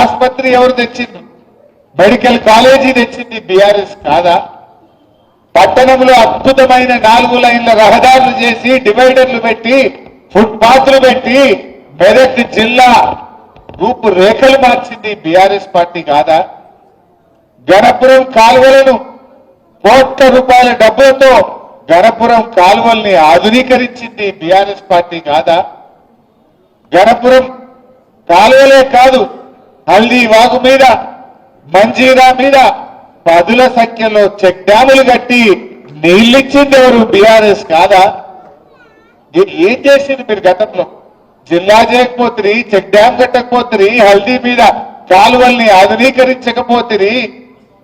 ఆసుపత్రి ఎవరు తెచ్చింది? మెడికల్ కాలేజీ తెచ్చింది బీఆర్ఎస్ కాదా? పట్టణంలో అద్భుతమైన నాలుగు లైన్ల రహదారులు చేసి డివైడర్లు పెట్టి ఫుట్ పాత్లు పెట్టి మెదక్ జిల్లా రూపు రేఖలు మార్చింది బీఆర్ఎస్ పార్టీ కాదా? గణపురం కాలువలను కోట్ల రూపాయల డబ్బులతో గణపురం కాలువల్ని ఆధునీకరించింది బీఆర్ఎస్ పార్టీ కాదా? గణపురం కాలువలే కాదు హల్దీ వాగు మీద మంజీరా మీద పదుల సంఖ్యలో చెక్ డ్యాములు కట్టి నీళ్ళిచ్చింది ఎవరు? బీఆర్ఎస్ కాదా? ఏం చేసింది మీరు గతంలో? జిల్లా చేయకపోతుంది చెక్ డ్యామ్ కట్టకపోతుంది హల్దీ మీద కాలువల్ని ఆధునీకరించకపోతుంది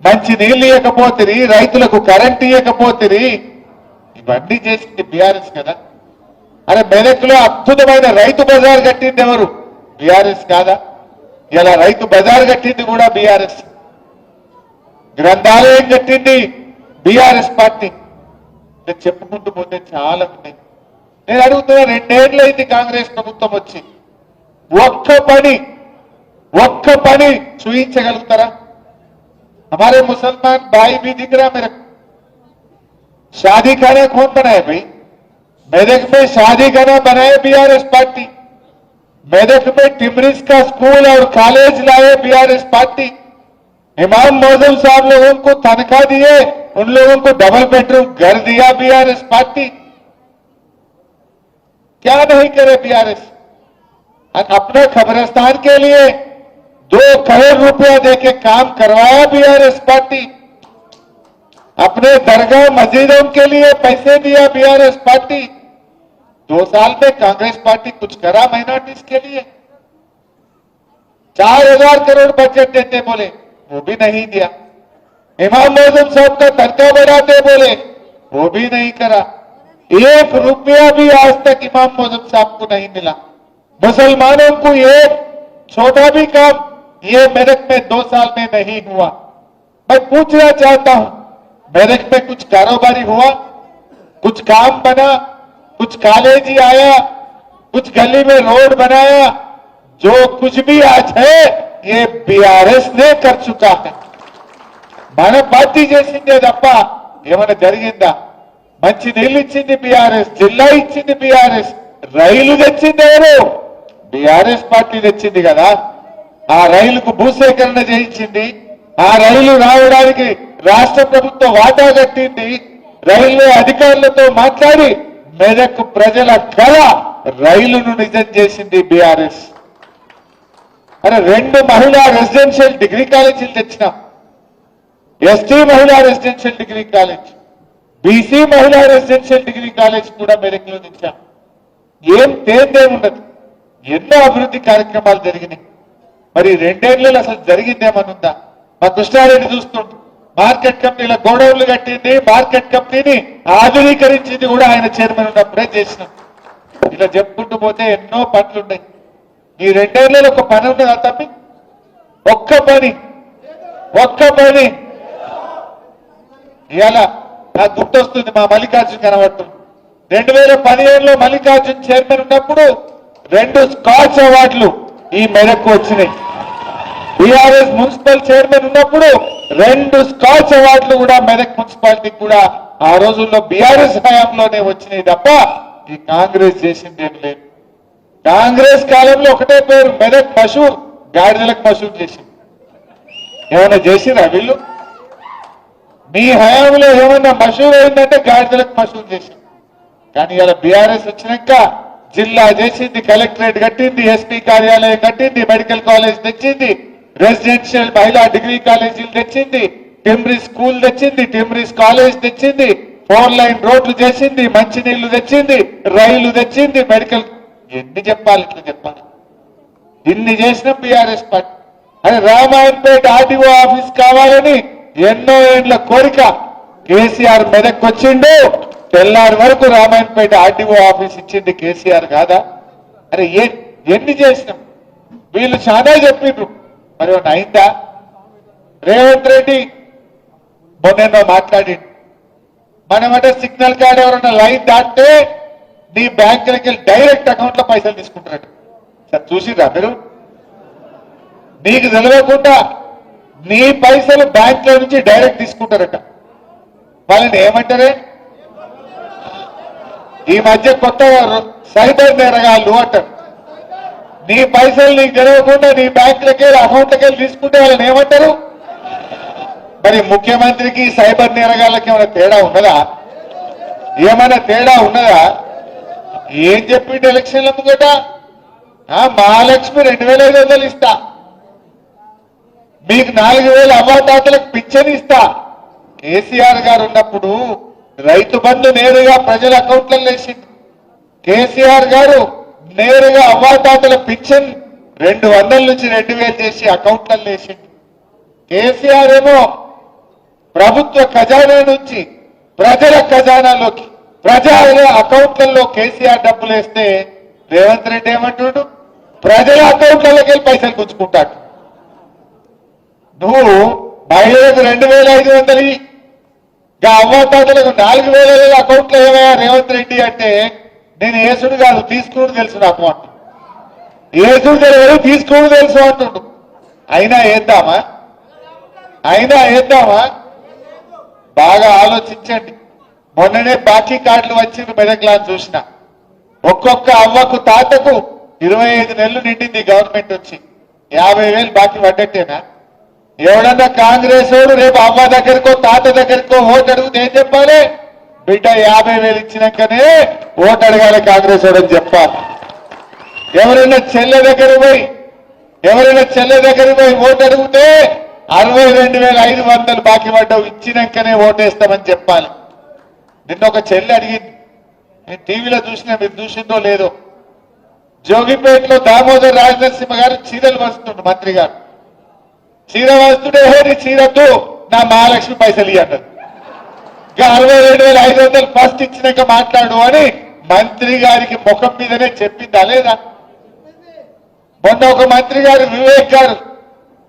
మంచి నీళ్ళు ఇవ్వకపోతుంది రైతులకు కరెంట్ ఇవ్వకపోతుంది ఇవన్నీ చేసింది బీఆర్ఎస్ కదా. అరే మెదక్లో అద్భుతమైన రైతు బజార్ కట్టింది ఎవరు? బీఆర్ఎస్ కాదా? ఇలా రైతు బజార్ కట్టింది కూడా బీఆర్ఎస్ గ్రంథాలయం కట్టింది బీఆర్ఎస్ పార్టీ ఇలా చెప్పుకుంటూ పోతే చాలా ఉన్నాయి నేను అడుగుతున్నా రెండేళ్లైంది కాంగ్రెస్ ప్రభుత్వం వచ్చి ఒక్క పని ఒక్క పని చూయించగలుగుతారా हमारे मुसलमान भाई भी दिख रहा मेरे को। शादी खाना कौन बनाए भाई मेदक में शादी खाना बनाए बीआरएस पार्टी मेदक में टिमरिस का स्कूल और कॉलेज लाए बीआरएस पार्टी। इमाम मौजूम साहब लोगों को तनख्वाह दिए, उन लोगों को डबल बेडरूम घर दिया बीआरएस पार्टी। क्या नहीं करे बीआरएस? अपने खबरस्तान के लिए दो करोड़ रुपया देके काम करवाया बीआरएस पार्टी। अपने दरगाह मस्जिदों के लिए पैसे दिया बीआरएस पार्टी। दो साल में कांग्रेस पार्टी कुछ करा माइनॉरिटीज के लिए? चार हज़ार करोड़ बजट देते बोले, वो भी नहीं दिया। इमाम मौजूद साहब का तनख्वाह बढ़ाते बोले, वो भी नहीं करा। एक रुपया भी आज तक इमाम मौजूद साहब को नहीं मिला। मुसलमानों को एक छोटा भी काम, ये मेरठ में दो साल में नहीं हुआ। मैं पूछना चाहता हूँ, मेरठ में कुछ कारोबारी हुआ? कुछ काम बना? कुछ कॉलेज ही आया कुछ गली में रोड बनाया जो कुछ भी आज है ये बीआरएस ने कर चुका है మన పార్టీ చేసిందే తప్ప ఏమైనా జరిగిందా మంచి నీళ్ళు ఇచ్చింది బీఆర్ఎస్ జిల్లా ఇచ్చింది బీఆర్ఎస్ రైలు తెచ్చింది ఎవరు బీఆర్ఎస్ పార్టీ తెచ్చింది కదా ఆ రైలుకు భూసేకరణ చేయించింది ఆ రైలు రావడానికి రాష్ట్ర ప్రభుత్వం వాటా కట్టింది రైల్వే అధికారులతో మాట్లాడి మెదక్ ప్రజల కళ రైలును నిజం చేసింది బీఆర్ఎస్. అరే రెండు మహిళా రెసిడెన్షియల్ డిగ్రీ కాలేజీలు తెచ్చినాం. ఎస్టీ మహిళా రెసిడెన్షియల్ డిగ్రీ కాలేజ్ బీసీ మహిళా రెసిడెన్షియల్ డిగ్రీ కాలేజ్ కూడా మెదక్లో తెచ్చాం. ఏం తేందేముండదు ఎన్నో అభివృద్ధి కార్యక్రమాలు జరిగినాయి. మరి రెండేళ్ళలో అసలు జరిగిందేమనుందా? మా కృష్ణారెడ్డి చూస్తుంటే మార్కెట్ కంపెనీల గోడౌన్లు కట్టింది మార్కెట్ కంపెనీని ఆధునీకరించింది కూడా ఆయన చైర్మన్ ఉన్నప్పుడే చేసినాం. ఇలా చెప్పుకుంటూ పోతే ఎన్నో పనులు ఉన్నాయి ఈ రెండేళ్ళలో ఒక పని ఉన్నదా తప్పి ఒక్క పని. ఒక్క పని. ఇవాళ నాకు గుర్తొస్తుంది మా మల్లికార్జున్ కనబడుతుంది. రెండు వేల పదిహేనులో మల్లికార్జున్ చైర్మన్ ఉన్నప్పుడు రెండు స్కాచ్ అవార్డులు ఈ మేరకు వచ్చినాయి. బీఆర్ఎస్ మున్సిపల్ చైర్మన్ ఉన్నప్పుడు రెండు స్కాచ్ అవార్డులు కూడా మెదక్ మున్సిపాలిటీకి కూడా ఆ రోజుల్లో బీఆర్ఎస్ హయాంలోనే వచ్చినాయి తప్ప ఈ కాంగ్రెస్ చేసింది ఏం లేదు. కాంగ్రెస్ కాలంలో ఒకటే పేరు మెదక్ మషూర్ గాడిదలకు మషూర్ చేసింది. ఏమైనా చేసిరా వీళ్ళు? మీ హయాంలో ఏమైనా మషూర్ అయిందంటే గాడిదలకు మషూర్ చేసింది. కానీ ఇలా బీఆర్ఎస్ వచ్చినాక జిల్లా చేసింది కలెక్టరేట్ కట్టింది ఎస్పీ కార్యాలయం కట్టింది మెడికల్ కాలేజ్ తెచ్చింది రెసిడెన్షియల్ మహిళా డిగ్రీ కాలేజీలు తెచ్చింది టిమ్రీ స్కూల్ తెచ్చింది టిమ్రీస్ కాలేజ్ తెచ్చింది ఫోర్ లైన్ రోడ్లు చేసింది మంచినీళ్ళు తెచ్చింది రైలు తెచ్చింది మెడికల్ ఎన్ని చెప్పాలి ఇట్లా చెప్పాలి? ఇన్ని చేసిన బీఆర్ఎస్ పార్టీ. అరే రామాయణపేట ఆర్టీఓ ఆఫీస్ కావాలని ఎన్నో ఏండ్ల కోరిక. కేసీఆర్ మెదక్ వచ్చిండు తెల్లారి వరకు రామాయణపేట ఆర్టీఓ ఆఫీస్ ఇచ్చింది కేసీఆర్ కాదా? అరే ఏ ఎన్ని చేసినాం? వీళ్ళు చాలా చెప్పిండ్రు మరి ఒకటి అయిందా? రేవంత్ రెడ్డి మొన్న మాట్లాడి మనమంటే సిగ్నల్ కార్డ్ ఎవరన్నా లైన్ దాటితే నీ బ్యాంకులకి వెళ్ళి డైరెక్ట్ అకౌంట్లో పైసలు తీసుకుంటారట. సార్ చూసిర్రా మీరు? నీకు తెలియకుండా నీ పైసలు బ్యాంక్లో నుంచి డైరెక్ట్ తీసుకుంటారట. వాళ్ళని ఏమంటారే? ఈ మధ్య కొత్త సైబర్ నేరగాళ్ళు అంటారు. నీ పైసలు నీకు జరగకుండా నీ బ్యాంకులకి అకౌంట్లకి వెళ్ళి తీసుకుంటే వాళ్ళని ఏమంటారు? మరి ముఖ్యమంత్రికి సైబర్ నేరగాళ్ళకి ఏమైనా తేడా ఉన్నదా? ఏమైనా తేడా ఉన్నదా? ఏం చెప్పిండు ఎలక్షన్ల ముంగట? మహాలక్ష్మి రెండు వేల ఐదు వందలు ఇస్తా. మీకు నాలుగు వేల అవ్వాతాతలకు పింఛన్ ఇస్తా. కేసీఆర్ గారు ఉన్నప్పుడు రైతు బంధు నేరుగా ప్రజల అకౌంట్లలో వేసింది కేసీఆర్ గారు నేరుగా అమ్మాతాతల పింఛన్ రెండు వందల నుంచి రెండు వేలు చేసి అకౌంట్లలో వేసింది. కేసీఆర్ ఏమో ప్రభుత్వ ఖజానా నుంచి ప్రజల ఖజానాలోకి ప్రజల అకౌంట్లలో కేసీఆర్ డబ్బులు వేస్తే రేవంత్ రెడ్డి ఏమంటుడు? ప్రజల అకౌంట్లలోకి వెళ్ళి పైసలు పుచ్చుకుంటాడు నువ్వు మహిళలకు రెండు వేల ఐదు వందలు ఇయ్యి. ఇంకా అవ్వతాతలకు నాలుగు వేల అకౌంట్లో ఏమయ్యా రేవంత్ రెడ్డి అంటే నేను ఏసుడు కాదు తీసుకుని తెలుసు నాకు అంటు ఏసుడు తెలియదు తీసుకుని తెలుసు అంటుండు అయినా ఏద్దామా? అయినా ఏద్దామా? బాగా ఆలోచించండి. మొన్ననే బాకీ కార్డులు వచ్చింది మెదక్లా చూసిన. ఒక్కొక్క అవ్వకు తాతకు ఇరవై ఐదు నెలలు నిండింది గవర్నమెంట్ వచ్చి. యాభై వేలు బాకీ పడ్డట్టేనా? ఎవడన్నా కాంగ్రెస్ వాడు రేపు అవ్వ దగ్గరకో తాత దగ్గరకో ఓటు అడిగితే ఏం చెప్పాలి? బిడ్డ యాభై వేలు ఇచ్చినాకనే ఓటు అడగాలి కాంగ్రెస్ వాడు అని చెప్పాలి. ఎవరైనా చెల్లె దగ్గర పోయి ఎవరైనా చెల్లె దగ్గర పోయి ఓటు అడిగితే అరవై రెండు వేల ఐదు వందలు బాకీ పడ్డావు ఇచ్చినాకనే ఓటేస్తామని చెప్పాలి. నిన్న ఒక చెల్లి అడిగింది నేను టీవీలో చూసినా మీరు చూసిందో లేదో. జోగిపేటలో దామోదర్ రాజనరసింహ గారు చీరలు వస్తుండు మంత్రి గారు. చీర వస్తుంటే హే నీ చీరద్దు నా మహాలక్ష్మి పైసలు ఇవ్వండి అరవై రెండు వేల ఐదు వందలు ఫస్ట్ ఇచ్చినాక మాట్లాడు అని మంత్రి గారికి ముఖం మీదనే చెప్పిందా లేదా? మొన్న ఒక మంత్రి గారు వివేక్ గారు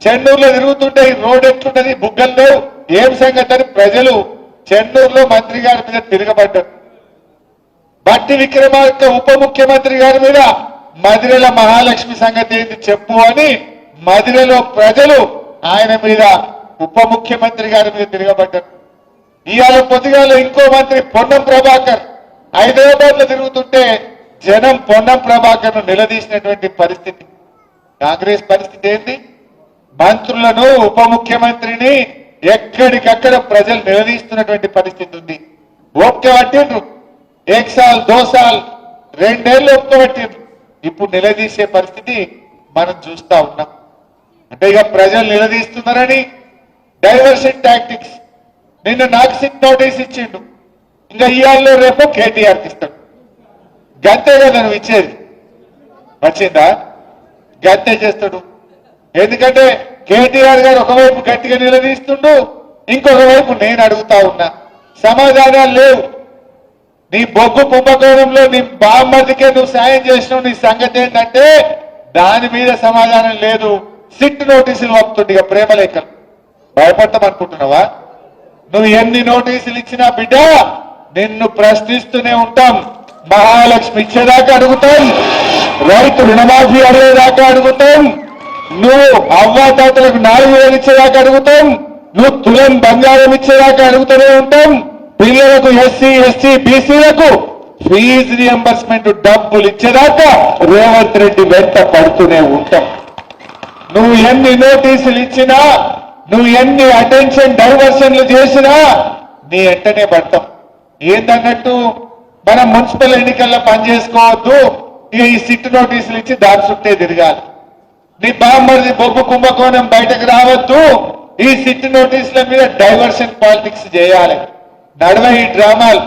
చెన్నూరులో తిరుగుతుంటే ఈ రోడ్ ఎట్లున్నది బుగ్గల్లో ఏం సంగతి అని ప్రజలు చెన్నూరులో మంత్రి గారి మీద తిరగబడ్డారు. బట్టి విక్రమార్క ఉప ముఖ్యమంత్రి గారి మీద మదిరెల మహాలక్ష్మి సంగతి ఏంది చెప్పు అని మదిరెలో ప్రజలు ఆయన మీద ఉప ముఖ్యమంత్రి గారి మీద తిరగబడ్డారు. ఇవాళ పొద్దుగాల ఇంకో మంత్రి పొన్నం ప్రభాకర్ హైదరాబాద్లో తిరుగుతుంటే జనం పొన్నం ప్రభాకర్ను నిలదీసినటువంటి పరిస్థితి. కాంగ్రెస్ పరిస్థితి ఏంది? మంత్రులను ఉప ముఖ్యమంత్రిని ఎక్కడికక్కడ ప్రజలు నిలదీస్తున్నటువంటి పరిస్థితి ఉంది. ఓపిక పట్టిండ్రు ఏక్ సాల్ దో సాల్ రెండేళ్ళు ఓపిక పట్టిండ్రు ఇప్పుడు నిలదీసే పరిస్థితి మనం చూస్తా ఉన్నాం. అంటే ఇక ప్రజలు నిలదీస్తున్నారని డైవర్షన్ టాక్టిక్స్ నిన్న నాకు సిట్ నోటీస్ ఇచ్చిండు ఇంకా ఇవాళ రేపు కేటీఆర్కి ఇస్తాడు గంతే కదా నువ్వు ఇచ్చేది. వచ్చిందా? గంతే చేస్తాడు. ఎందుకంటే కేటీఆర్ గారు ఒకవైపు గట్టిగా నిలదీస్తుండు ఇంకొక వైపు నేను అడుగుతా ఉన్నా. సమాధానాలు లేవు. నీ బొగ్గు కుంభకోణంలో నీ బామ్మదికే నువ్వు సాయం చేసినావు నీ సంగతి ఏంటంటే దాని మీద సమాధానం లేదు. సిట్ నోటీసులు పంపుతుంది ఇక ప్రేమ లేఖలు నువ్వు ఎన్ని నోటీసులు ఇచ్చినా బిడ్డ నిన్ను ప్రశ్నిస్తూనే ఉంటాం. మహాలక్ష్మి ఇచ్చేదాకా అడుగుతాం. రైతు రుణమాఫీ అడిగేదాకా అడుగుతాం. నువ్వు అవ్వాతాతలకు నాలుగు వేలు ఇచ్చేదాకా అడుగుతాం. నువ్వు తులం బంగారం ఇచ్చేదాకా అడుగుతూనే ఉంటాం. పిల్లలకు ఎస్సీ ఎస్టీ బీసీలకు ఫీజు రియంబర్స్మెంట్ డబ్బులు ఇచ్చేదాకా రేవంత్ రెడ్డి వెంట పడుతూనే ఉంటాం. నువ్వు ఎన్ని నోటీసులు ఇచ్చినా నువ్వు ఎన్ని అటెన్షన్ డైవర్షన్లు చేసినా నీ వెంటనే పడతాం ఏందన్నట్టు మనం మున్సిపల్ ఎన్నికల్లో పనిచేసుకోవద్దు. ఇక ఈ సిట్ నోటీసులు ఇచ్చి దాని చుట్టే తిరగాలి. నీ బాంబర్ది బొగ్గు కుంభకోణం బయటకు రావద్దు. ఈ సిట్ నోటీసుల మీద డైవర్షన్ పాలిటిక్స్ చేయాలి. నడవ ఈ డ్రామాలు.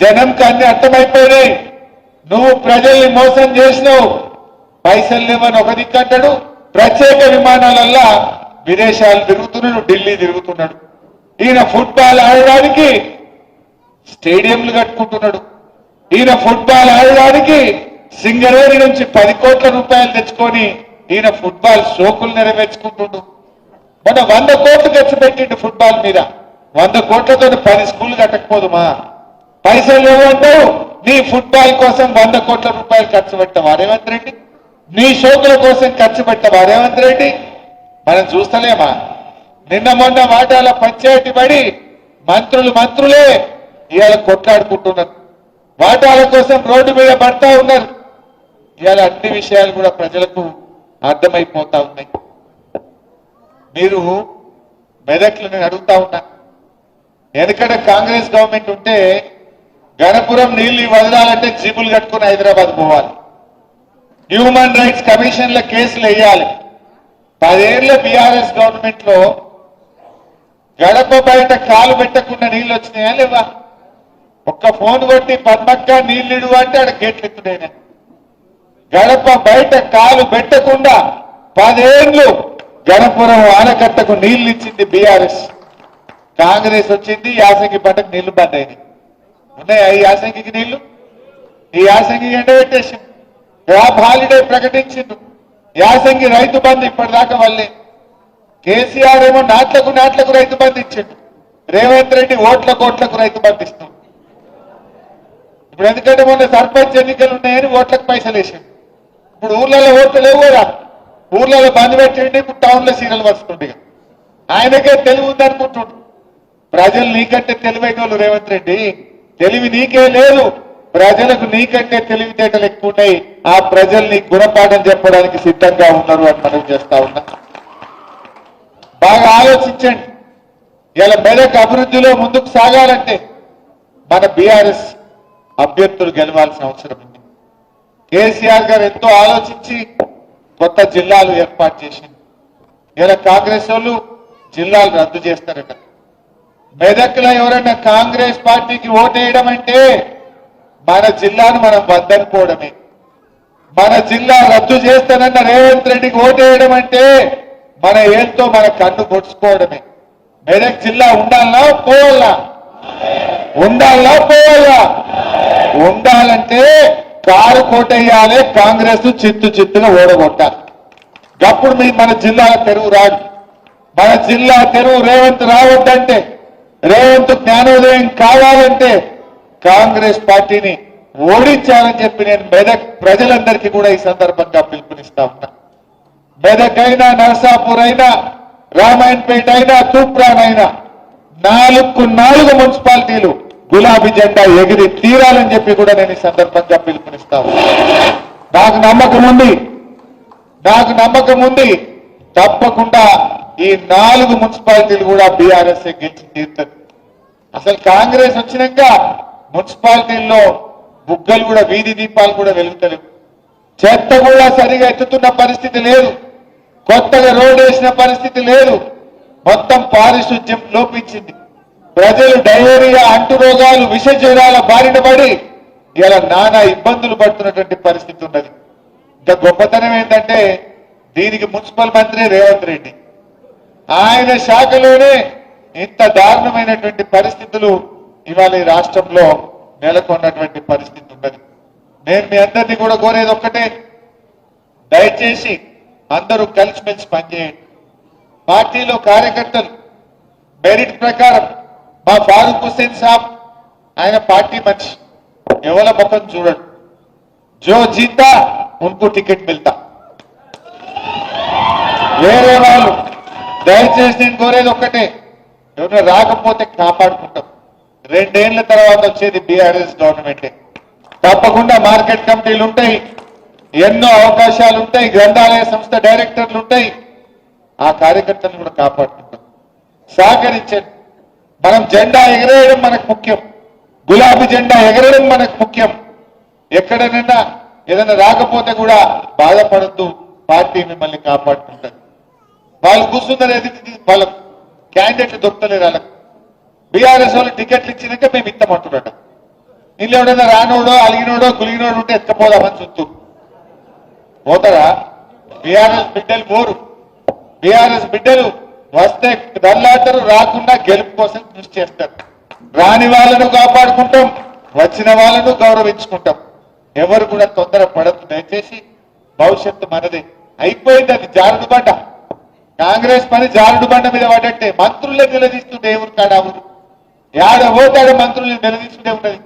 జనంకి అన్ని అర్థమైపోయినాయి. నువ్వు ప్రజల్ని మోసం చేసినావు. పైసలు లేవని ఒక దిక్కు అంటాడు. ప్రత్యేక విమానాలల్లా విదేశాలు తిరుగుతున్నాడు ఢిల్లీ తిరుగుతున్నాడు. ఈయన ఫుట్బాల్ ఆడడానికి స్టేడియంలు కట్టుకుంటున్నాడు. ఈయన ఫుట్బాల్ ఆడడానికి సింగరేణి నుంచి పది కోట్ల రూపాయలు తెచ్చుకొని ఈయన ఫుట్బాల్ షోకులు నెరవేర్చుకుంటుండు. మొన్న వంద కోట్లు ఖర్చు పెట్టిండు ఫుట్బాల్ మీద. వంద కోట్లతో పది స్కూల్ కట్టకపోదుమా పైసలు ఏమంటావు నీ ఫుట్బాల్ కోసం వంద కోట్ల రూపాయలు ఖర్చు పెట్టావా రేవంత్ రెడ్డి? నీ షోకుల కోసం ఖర్చు పెట్టావా రేవంత్ రెడ్డి? మనం చూస్తలేమా? నిన్న మొన్న వాటాల పంచాయతీ పడి మంత్రులు మంత్రులే ఇవాళ కొట్లాడుకుంటున్నారు. వాటాల కోసం రోడ్డు మీద పడతా ఉన్నారు. ఇవాళ అన్ని విషయాలు కూడా ప్రజలకు అర్థమైపోతా ఉన్నాయి. మీరు మెదక్లు నేను అడుగుతా ఉన్నా. వెనకడ కాంగ్రెస్ గవర్నమెంట్ ఉంటే గణపురం నీళ్ళు వదలాలంటే జీపులు కట్టుకుని హైదరాబాద్ పోవాలి. హ్యూమన్ రైట్స్ కమిషన్ల కేసులు వేయాలి. పదేళ్ళ బీఆర్ఎస్ గవర్నమెంట్లో గడప బయట కాలు పెట్టకుండా నీళ్ళు వచ్చినాయా లేవా? ఒక్క ఫోన్ కొట్టి పద్మక్క నీళ్ళిడు అంటే ఆడ గేట్లు గడప బయట కాలు పెట్టకుండా పదేళ్ళు గణపురం ఆనకట్టకు నీళ్ళు ఇచ్చింది బీఆర్ఎస్ కాంగ్రెస్ వచ్చింది యాసంగి పంటకు నీళ్ళు బంద్ అయినాయి ఉన్నాయా ఈ యాసంగికి నీళ్ళు ఈ యాసంగి ఎండబెట్టేసింది క్రాప్ హాలిడే ప్రకటించిండు. యాసంగి రైతు బంధు ఇప్పటిదాకా వల్లే కేసీఆర్ ఏమో నాట్లకు నాట్లకు రైతు బంధు ఇచ్చిండు. రేవంత్ రెడ్డి ఓట్ల కోట్లకు రైతు బంధు ఇస్తాం ఇప్పుడు ఎందుకంటే మొన్న సర్పంచ్ ఎన్నికలు ఉన్నాయని ఓట్లకు పైసలు వేసిండు. ఇప్పుడు ఊర్లలో ఓట్లు లేవు కదా. ఊర్లలో బంద్ పెట్టండి ఇప్పుడు టౌన్లో సీరియల్ వస్తుంది ఆయనకే తెలివి ఉందనుకుంటుండు ప్రజలు నీకంటే తెలివైన వాళ్ళు రేవంత్ రెడ్డి. తెలివి నీకే లేదు. ప్రజలకు నీకంటే తెలివితేటలు ఎక్కువ ఉన్నాయి ఆ ప్రజల్ని గుణపాఠం చెప్పడానికి సిద్ధంగా ఉన్నారు అని మనం చేస్తా ఉన్నా. బాగా ఆలోచించండి. ఇలా మెదక్ అభివృద్ధిలో ముందుకు సాగాలంటే మన బీఆర్ఎస్ అభ్యర్థులు గెలవాల్సిన అవసరం ఉంది. కేసీఆర్ గారు ఎంతో ఆలోచించి కొత్త జిల్లాలు ఏర్పాటు చేసింది. ఇలా కాంగ్రెస్ వాళ్ళు జిల్లాలు రద్దు చేస్తారట. మెదక్లో ఎవరైనా కాంగ్రెస్ పార్టీకి ఓటేయడం అంటే మన జిల్లాను మనం వద్దనుకోవడమే. మన జిల్లా రద్దు చేస్తానన్న రేవంత్ రెడ్డికి ఓటేయడం అంటే మన ఏంతో మన కన్ను పొడుచుకోవడమే మెదక్ జిల్లా ఉండాలనా? పోవాలా? ఉండాలా పోవాలా? ఉండాలంటే కారు కోటేయాలి కాంగ్రెస్ చిత్తు చిత్తుగా ఓడగొట్టాలి. అప్పుడు మీ మన జిల్లా తెరువు రాదు. మన జిల్లా తెరువు రేవంత్ రావద్దంటే రేవంత్ జ్ఞానోదయం కావాలంటే కాంగ్రెస్ పార్టీని ఓడించాలని చెప్పి నేను మెదక్ ప్రజలందరికీ కూడా ఈ సందర్భంగా పిలుపునిస్తా ఉన్నా. మెదక్ అయినా నరసాపూర్ అయినా రామాయణపేట అయినా తూప్రాన్ అయినా నాలుగు నాలుగు మున్సిపాలిటీలు గులాబీ జెండా ఎగిరి తీరాలని చెప్పి కూడా నేను ఈ సందర్భంగా పిలుపునిస్తా నాకు నమ్మకం ఉంది. నాకు నమ్మకం ఉంది. తప్పకుండా ఈ నాలుగు మున్సిపాలిటీలు కూడా బీఆర్ఎస్ గెలిచి తీరుతుంది. అసలు కాంగ్రెస్ వచ్చినాక మున్సిపాలిటీల్లో బుగ్గలు కూడా వీధి దీపాలు కూడా వెలుగుతలేవు. చెత్త కూడా సరిగా ఎత్తుతున్న పరిస్థితి లేదు. కొత్తగా రోడ్ వేసిన పరిస్థితి లేదు. మొత్తం పారిశుద్ధ్యం లోపించింది. ప్రజలు డయేరియా అంటు రోగాలు విష జ్వరాల బారిన పడి ఇలా నానా ఇబ్బందులు పడుతున్నటువంటి పరిస్థితి ఉన్నది. ఇంకా గొప్పతనం ఏంటంటే దీనికి మున్సిపల్ మంత్రి రేవంత్ రెడ్డి. ఆయన శాఖలోనే ఇంత దారుణమైనటువంటి పరిస్థితులు ఇవాళ ఈ రాష్ట్రంలో నెలకొన్నటువంటి పరిస్థితి ఉన్నది. నేను మీ అందరినీ కూడా కోరేది ఒక్కటే దయచేసి అందరూ కలిసిమెలిసి పనిచేయండి. పార్టీలో కార్యకర్తలు మెరిట్ ప్రకారం మా ఫారూక్ హుస్సేన్ సాబ్ ఆయన పార్టీ మనిషి. ఎవల ముఖం చూడండి. జో జీతా ఉన్కు టికెట్ మిల్తా. వేరే వాళ్ళు దయచేసి నేను కోరేది ఒక్కటే ఎవరైనా రాకపోతే కాపాడుకుంటాం. రెండేళ్ళ తర్వాత వచ్చేది బీఆర్ఎస్ గవర్నమెంటే. తప్పకుండా మార్కెట్ కమిటీలు ఉంటాయి. ఎన్నో అవకాశాలు ఉంటాయి. గ్రంథాలయ సంస్థ డైరెక్టర్లు ఉంటాయి. ఆ కార్యకర్తలను కూడా కాపాడుకుంటాం. సహకరించండి. మనం జెండా ఎగరేయడం మనకు ముఖ్యం. గులాబీ జెండా ఎగరడం మనకు ముఖ్యం. ఎక్కడనైనా ఏదైనా రాకపోతే కూడా బాధపడద్దు. పార్టీ మిమ్మల్ని కాపాడుతుంటారు వాళ్ళు కూర్చున్నారు ఎదుటి వాళ్ళ క్యాండిడేట్లు దొరుకుతలేరు వాళ్ళకు. బీఆర్ఎస్ వాళ్ళు టికెట్లు ఇచ్చినాక మేము ఇస్తామంటున్నట ఇల్లు ఎవడైనా రానోడో అలిగినోడో గులిగినోడు ఉంటే ఎత్తపోదామని చుట్టూ పోతారా? బీఆర్ఎస్ బిడ్డలు పోరు. బీఆర్ఎస్ బిడ్డలు వస్తే దల్లాటరు రాకుండా గెలుపు కోసం కృషి చేస్తారు. రాని వాళ్ళను కాపాడుకుంటాం వచ్చిన వాళ్ళను గౌరవించుకుంటాం. ఎవరు కూడా తొందర పడద్దు దయచేసి భవిష్యత్తు మనది. అయిపోయింది అది జారుడు బండ. కాంగ్రెస్ పని జారుడు బండ మీద పడట్టే. మంత్రులే నిలదీస్తుంటే ఎవరు కాడా ఊరు? యాడ పోతాడు మంత్రులు నిలదీసుకుంటే ఉన్నది?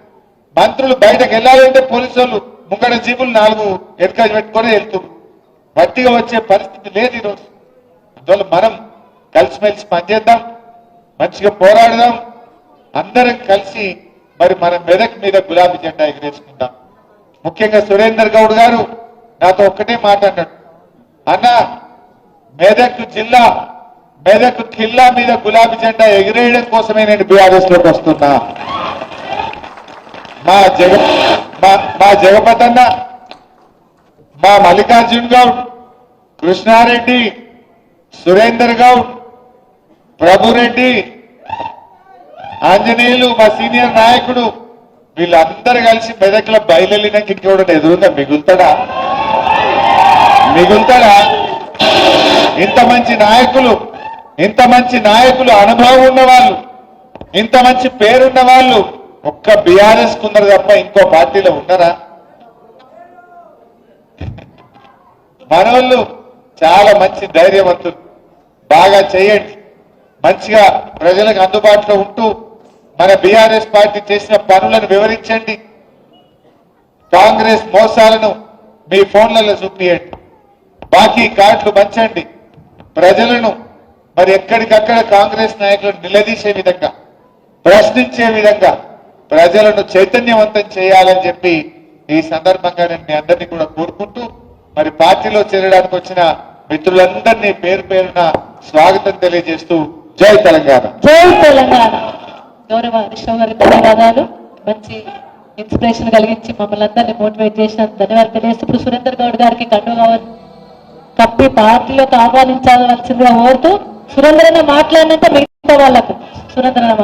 మంత్రులు బయటకు వెళ్ళాలంటే పోలీసు వాళ్ళు ముంగడ జీపులు నాలుగు ఎడకాజు పెట్టుకొని వెళ్తున్నారు వట్టిగా వచ్చే పరిస్థితి లేదు ఈరోజు. అందువల్ల మనం కలిసిమెలిసి పనిచేద్దాం మంచిగా పోరాడదాం. అందరం కలిసి మరి మన మెదక్ మీద గులాబీ జెండా ఎగరేసుకుందాం. ముఖ్యంగా సురేందర్ గౌడ్ గారు నాతో ఒక్కటే మాట అన్నాడు. అన్న మెదక్ జిల్లా మెదక్ ఖిల్లా మీద గులాబీ జెండా ఎగిరేయడం కోసమే నేను బీఆర్ఎస్లోకి వస్తున్నా. మా జగ మా మా మా మల్లికార్జున్ గౌడ్ కృష్ణారెడ్డి సురేందర్ గౌడ్ ప్రభురెడ్డి ఆంజనేయులు మా సీనియర్ నాయకుడు వీళ్ళందరూ కలిసి మెదక్లో బయలుదేరినాక ఇంకోటి ఎదురుగా మిగులుతాడా? మిగులుతాడా? ఇంత మంచి నాయకులు ఇంత మంచి నాయకులు అనుభవం ఉన్నవాళ్ళు ఇంత మంచి పేరున్న వాళ్ళు ఒక్క బీఆర్ఎస్ కున్నారు తప్ప ఇంకో పార్టీలో ఉన్నారా మనోళ్ళు చాలా మంచి ధైర్యవంతులు. బాగా చేయండి. మంచిగా ప్రజలకు అందుబాటులో ఉంటూ మన బీఆర్ఎస్ పార్టీ చేసిన పనులను వివరించండి. కాంగ్రెస్ మోసాలను మీ ఫోన్లలో చూపియండి. బాకీ కార్డులు పంచండి. ప్రజలను మరి ఎక్కడికక్కడ కాంగ్రెస్ నాయకులను నిలదీసే విధంగా ప్రశ్నించే విధంగా ప్రజలను చైతన్యవంతం చేయాలని చెప్పి ఈ సందర్భంగా నేను మీ అందరినీ కూడా కోరుకుంటూ మరి పార్టీలో చేరడానికి వచ్చిన మిత్రులందరినీ పేరు పేరున స్వాగతం తెలియజేస్తూ జై తెలంగాణ. జై తెలంగాణ. గౌరవ విష్ణు గారి ధన్యవాదాలు. మంచి ఇన్స్పిరేషన్ కలిగించి మమ్మల్ని అందరినీ మోటివేట్ చేసిన ధన్యవాదాలు తెలియజేస్తూ సురేందర్ గౌడ్ గారికి కండు కప్పి పార్టీలోకి ఆహ్వానించవలసిందిగా కోరుతూ సురేంద్ర అన్న మాట్లాడినంత మిగతా వాళ్ళకు సురేంద్ర అన్న